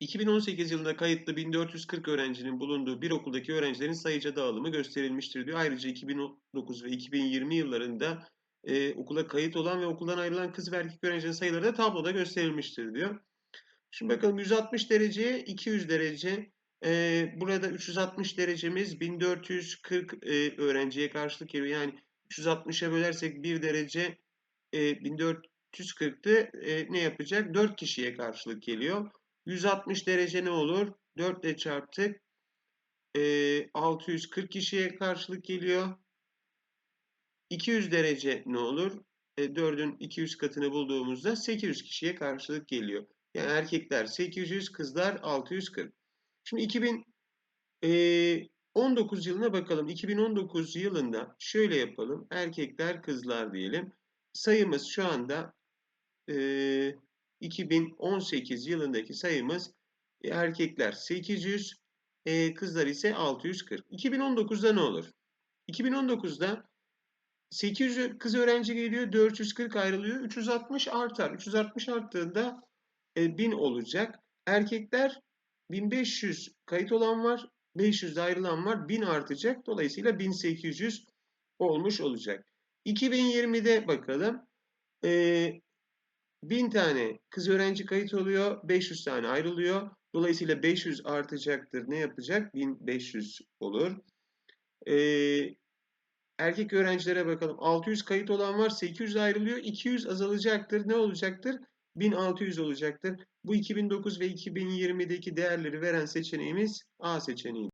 2018 yılında kayıtlı 1440 öğrencinin bulunduğu bir okuldaki öğrencilerin sayıca dağılımı gösterilmiştir diyor. Ayrıca 2019 ve 2020 yıllarında e, okula kayıt olan ve okuldan ayrılan kız ve erkek öğrencilerin sayıları da tabloda gösterilmiştir diyor. Şimdi bakalım 160 dereceye 200 derece. E, burada 360 derecemiz 1440 e, öğrenciye karşılık geliyor. Yani 360'a bölersek 1 derece e, 1440'tı. E, ne yapacak? 4 kişiye karşılık geliyor. 160 derece ne olur? 4 ile çarptık. E, 640 kişiye karşılık geliyor. 200 derece ne olur? E, 4'ün 200 katını bulduğumuzda 800 kişiye karşılık geliyor. Yani erkekler 800, kızlar 640. Şimdi 2019 yılına bakalım. 2019 yılında şöyle yapalım. Erkekler, kızlar diyelim. Sayımız şu anda e, 2018 yılındaki sayımız e, erkekler 800, e, kızlar ise 640. 2019'da ne olur? 2019'da 800 kız öğrenci geliyor, 440 ayrılıyor, 360 artar. 360 arttığında e, 1000 olacak. Erkekler 1500 kayıt olan var, 500 de ayrılan var, 1000 artacak. Dolayısıyla 1800 olmuş olacak. 2020'de bakalım. E, 1000 tane kız öğrenci kayıt oluyor, 500 tane ayrılıyor. Dolayısıyla 500 artacaktır. Ne yapacak? 1500 olur. Ee, erkek öğrencilere bakalım. 600 kayıt olan var, 800 ayrılıyor. 200 azalacaktır. Ne olacaktır? 1600 olacaktır. Bu 2009 ve 2020'deki değerleri veren seçeneğimiz A seçeneği.